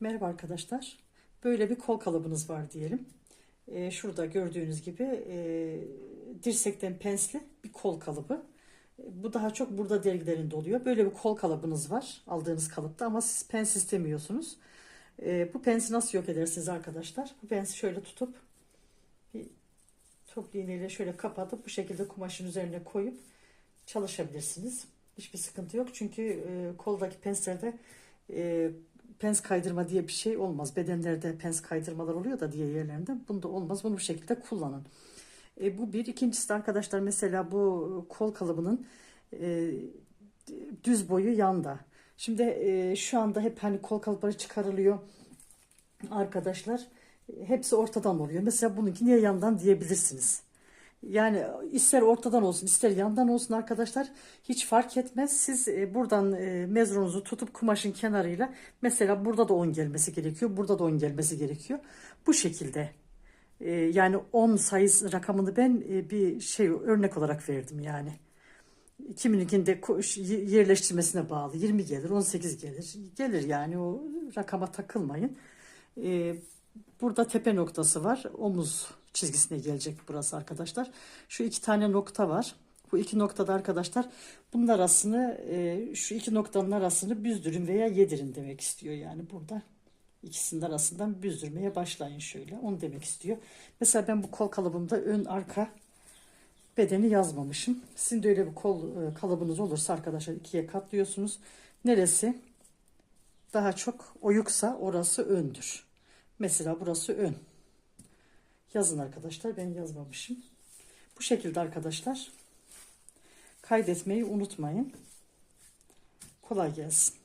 Merhaba arkadaşlar. Böyle bir kol kalıbınız var diyelim. Ee, şurada gördüğünüz gibi e, dirsekten pensli bir kol kalıbı. Bu daha çok burada dergilerinde oluyor. Böyle bir kol kalıbınız var aldığınız kalıpta ama siz pens istemiyorsunuz. E, bu pensi nasıl yok edersiniz arkadaşlar? Bu pensi şöyle tutup bir toplu iğneyle şöyle kapatıp bu şekilde kumaşın üzerine koyup çalışabilirsiniz. Hiçbir sıkıntı yok çünkü e, koldaki penslerde e, pens kaydırma diye bir şey olmaz. Bedenlerde pens kaydırmalar oluyor da diye yerlerinde. Bunda olmaz. Bunu bu şekilde kullanın. E, bu bir. İkincisi de arkadaşlar mesela bu kol kalıbının e, düz boyu yanda. Şimdi e, şu anda hep hani kol kalıpları çıkarılıyor arkadaşlar. Hepsi ortadan oluyor. Mesela bununki niye yandan diyebilirsiniz. Yani ister ortadan olsun ister yandan olsun arkadaşlar hiç fark etmez. Siz e, buradan e, mezrunuzu tutup kumaşın kenarıyla mesela burada da 10 gelmesi gerekiyor. Burada da 10 gelmesi gerekiyor. Bu şekilde e, yani 10 sayı rakamını ben bir şey örnek olarak verdim yani. Kimininkinde yerleştirmesine bağlı 20 gelir 18 gelir gelir yani o rakama takılmayın. Burada tepe noktası var. Omuz çizgisine gelecek burası arkadaşlar. Şu iki tane nokta var. Bu iki noktada arkadaşlar bunun arasını e, şu iki noktanın arasını büzdürün veya yedirin demek istiyor. Yani burada ikisinin arasından büzdürmeye başlayın şöyle. Onu demek istiyor. Mesela ben bu kol kalıbımda ön arka bedeni yazmamışım. Sizin de öyle bir kol e, kalıbınız olursa arkadaşlar ikiye katlıyorsunuz. Neresi daha çok oyuksa orası öndür. Mesela burası ön. Yazın arkadaşlar. Ben yazmamışım. Bu şekilde arkadaşlar. Kaydetmeyi unutmayın. Kolay gelsin.